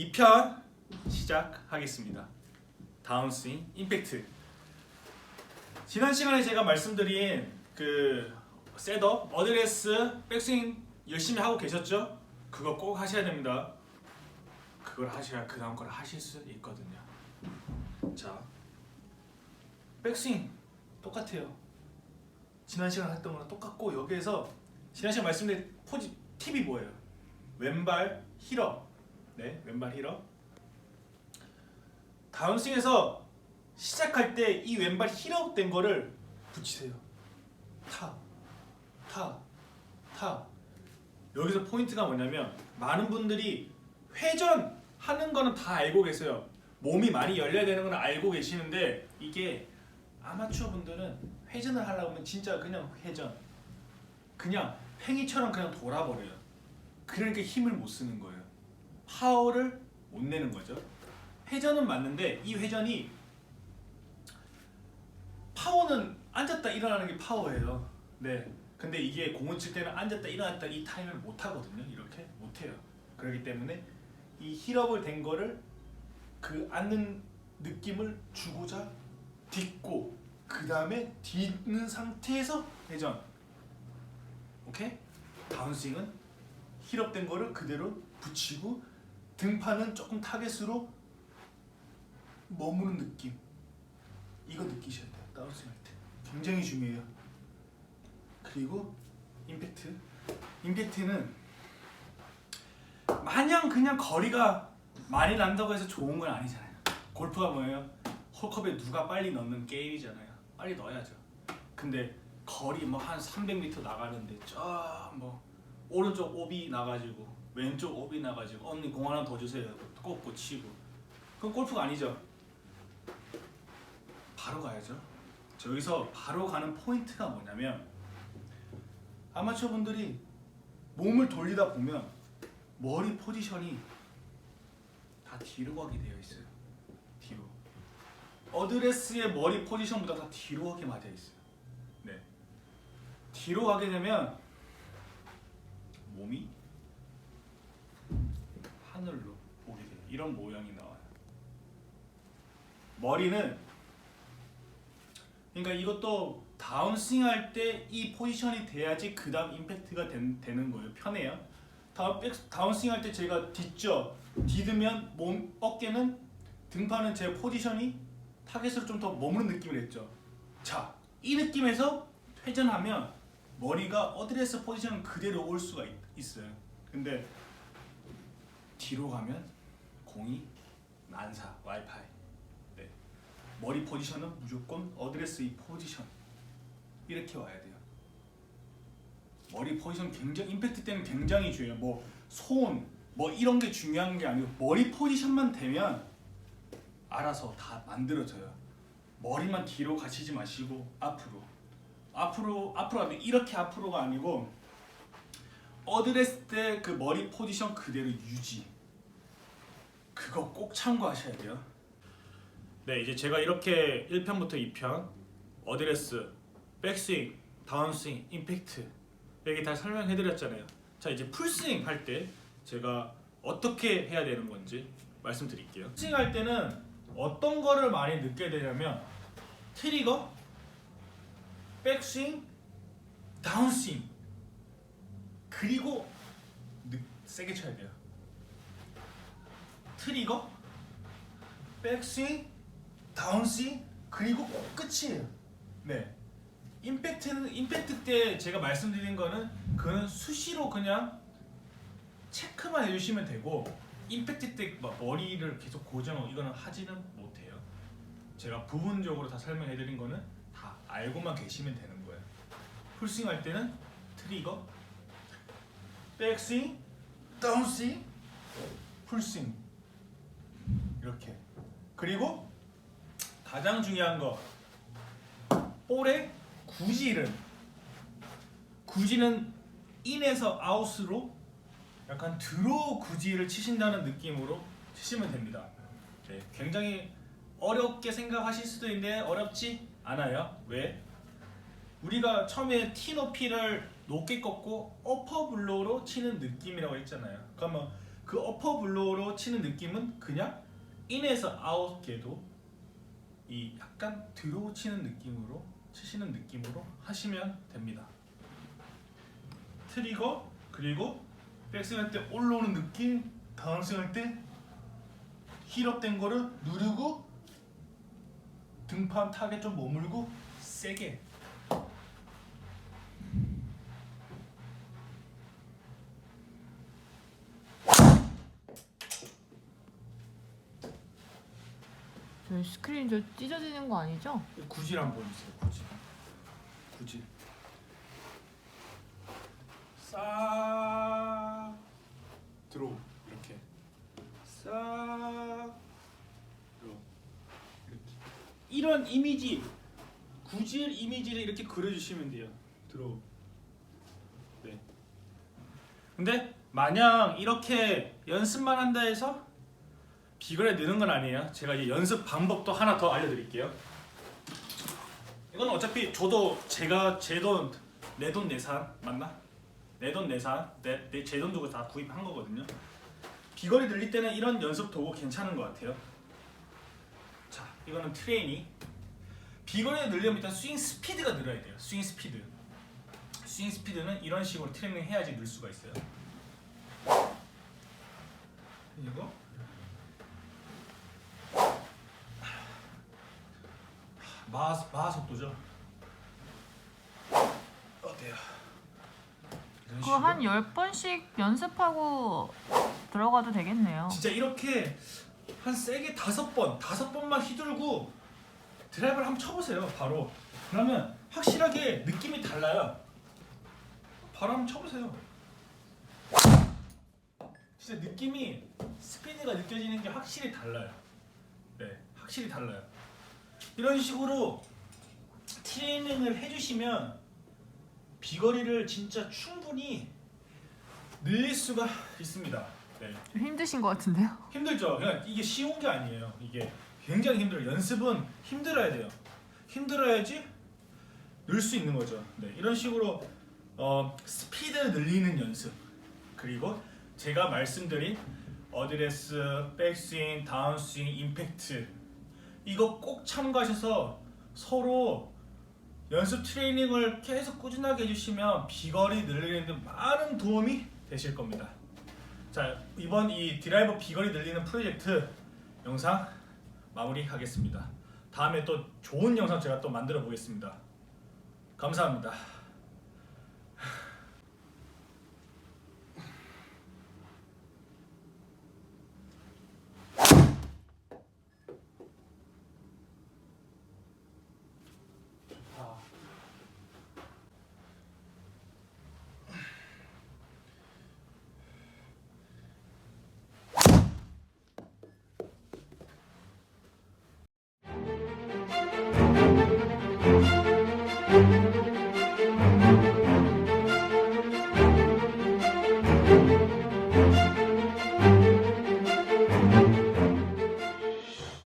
2편 시작하겠습니다. 다운스윙 임팩트. 지난 시간에 제가 말씀드린 그 셋업, 어드레스, 백스윙 열심히 하고 계셨죠? 그거 꼭 하셔야 됩니다. 그걸 하셔야 그 다음 걸 하실 수 있거든요. 자, 백스윙 똑같아요. 지난 시간에 했던 거랑 똑같고 여기에서 지난 시간 말씀드린 포지 팁이 뭐예요? 왼발 힐업, 네, 왼발 힐업. 다운스윙에서 시작할 때 이 왼발 힐업 된 거를 붙이세요. 타, 타, 타. 여기서 포인트가 뭐냐면 많은 분들이 회전 하는 거는 다 알고 계세요. 몸이 많이 열려야 되는 건 알고 계시는데 이게 아마추어 분들은 회전을 하려고 하면 진짜 그냥 회전, 그냥 팽이처럼 그냥 돌아버려요. 그러니까 힘을 못 쓰는 거예요. 파워를 못 내는 거죠. 회전은 맞는데 이 회전이 파워는 앉았다 일어나는 게 파워예요. 네. 근데 이게 공을 칠 때는 앉았다 일어났다 이 타임을 못 하거든요. 이렇게 못 해요. 그렇기 때문에 이 힐업을 된 거를 그 앉는 느낌을 주고자 딛고 그 다음에 딛는 상태에서 회전. 오케이? 다운스윙은 힐업된 거를 그대로 붙이고 등판은 조금 타겟으로 머무는 느낌. 이거 느끼셔야 돼요. 다운스윙 할 때. 굉장히 중요해요. 그리고 임팩트. 임팩트는 마냥 그냥 거리가 많이 난다고 해서 좋은 건 아니잖아요. 골프가 뭐예요? 홀컵에 누가 빨리 넣는 게임이잖아요. 빨리 넣어야죠. 근데 거리 뭐 한 300m 나가는데 저뭐 오른쪽 오비 나가지고 왼쪽 오비 나가지고 언니 공 하나 더 주세요. 꽂고 치고 그건 골프가 아니죠. 바로 가야죠. 저기서 바로 가는 포인트가 뭐냐면 아마추어 분들이 몸을 돌리다 보면 머리 포지션이 다 뒤로 가게 되어 있어요. 뒤로. 어드레스의 머리 포지션보다 다 뒤로 가게 맞아 있어요. 네. 뒤로 가게 되면 몸이 하늘로 보게 돼요. 이런 모양이 나와요. 머리는 그러니까 이것도 다운스윙 할 때 이 포지션이 돼야지 그 다음 임팩트가 된- 되는 거예요. 편해요. 다운스윙 할 때 제가 딛죠. 딛으면 몸 어깨는 등판은 제 포지션이 타겟으로 좀 더 머무는 느낌을 했죠. 자, 이 느낌에서 회전하면 머리가 어드레스 포지션 그대로 올 수가 있, 있어요. 근데 뒤로 가면 공이 난사 와이파이. 네. 머리 포지션은 무조건 어드레스 이 포지션 이렇게 와야 돼요. 머리 포지션 굉장히 임팩트 때는 굉장히 중요해요. 뭐 손, 뭐 이런 게 중요한 게 아니고 머리 포지션만 되면 알아서 다 만들어져요. 머리만 뒤로 가시지 마시고 앞으로, 앞으로, 앞으로 하면 이렇게 앞으로가 아니고 어드레스 때 그 머리 포지션 그대로 유지. 그거 꼭 참고하셔야 돼요. 네, 이제 제가 이렇게 1편부터 2편 어드레스, 백스윙, 다운스윙, 임팩트 여기 다 설명해 드렸잖아요. 자, 이제 풀스윙 할 때 제가 어떻게 해야 되는 건지 말씀드릴게요. 스윙 할 때는 어떤 거를 많이 느껴야 되냐면 트리거, 백스윙, 다운스윙 그리고 느, 세게 쳐야 돼요. 트리거, 백스윙, 다운스윙 그리고 꼭 끝이에요. 네. 임팩트는 임팩트 때 제가 말씀드린 거는 그는 수시로 그냥 체크만 해주시면 되고 임팩트 때 막 머리를 계속 고정하고 이거는 하지는 못해요. 제가 부분적으로 다 설명해드린 거는 다 알고만 계시면 되는 거예요. 풀스윙 할 때는 트리거, 백스윙, 다운스윙, 풀스윙 이렇게 그리고 가장 중요한 거 볼의 구질은 구질은 인에서 아웃으로 약간 드로우 구질을 치신다는 느낌으로 치시면 됩니다. 네, 굉장히 어렵게 생각하실 수도 있는데 어렵지 않아요. 왜? 우리가 처음에 티 높이를 높게 꺾고 어퍼 블로우로 치는 느낌이라고 했잖아요. 그러면 그 어퍼 블로우로 치는 느낌은 그냥 인에서 아웃 궤도 이 약간 드로우 치는 느낌으로 치시는 느낌으로 하시면 됩니다. 트리거 그리고 백스윙 할때 올라오는 느낌 다운스윙 할때 힐업된 거를 누르고 등판 타겟 좀 머물고 세게 저희 스크린 저 찢어지는 거 아니죠? 구질 한번 보여주세요. 구질. 구질. 싹 들어 이렇게 싹 들어 이렇게 이런 이미지 구질 이미지를 이렇게 그려주시면 돼요. 들어. 네. 근데 마냥 이렇게 연습만 한다 해서 비거리가 느는 건 아니에요. 제가 이 연습 방법도 하나 더 알려드릴게요. 이건 어차피 저도 제가 제 돈 내 돈 내산 맞나? 내 돈 내산 내제 돈 두고 다 구입한 거거든요. 비거리 늘릴 때는 이런 연습 도구 괜찮은 것 같아요. 자, 이거는 트레이닝. 비거리 늘려면 일단 스윙 스피드가 늘어야 돼요. 스윙 스피드. 스윙 스피드는 이런 식으로 트레이닝 해야지 늘 수가 있어요. 그리고 마하 마하 속도죠. 어때요? 이런 그거 식으로. 한 10번씩 연습하고 들어가도 되겠네요. 진짜 이렇게 한 세게 다섯 번 다섯 번만 휘둘고 드라이브를 한번 쳐보세요. 바로 그러면 확실하게 느낌이 달라요. 바로 한번 쳐보세요. 진짜 느낌이 스피드가 느껴지는 게 확실히 달라요. 네, 확실히 달라요. 이런 식으로 트레이닝을 해주시면 비거리를 진짜 충분히 늘릴 수가 있습니다. 네. 좀 힘드신 것 같은데요? 힘들죠. 그냥 이게 쉬운 게 아니에요. 이게 굉장히 힘들어요. 연습은 힘들어야 돼요. 힘들어야지 늘 수 있는 거죠. 네, 이런 식으로 어, 스피드 늘리는 연습 그리고 제가 말씀드린 어드레스, 백스윙, 다운스윙, 임팩트 이거 꼭 참고하셔서 서로 연습 트레이닝을 계속 꾸준하게 해주시면 비거리 늘리는 데 많은 도움이 되실 겁니다. 자 이번 이 드라이버 비거리 늘리는 프로젝트 영상 마무리하겠습니다. 다음에 또 좋은 영상 제가 또 만들어 보겠습니다. 감사합니다.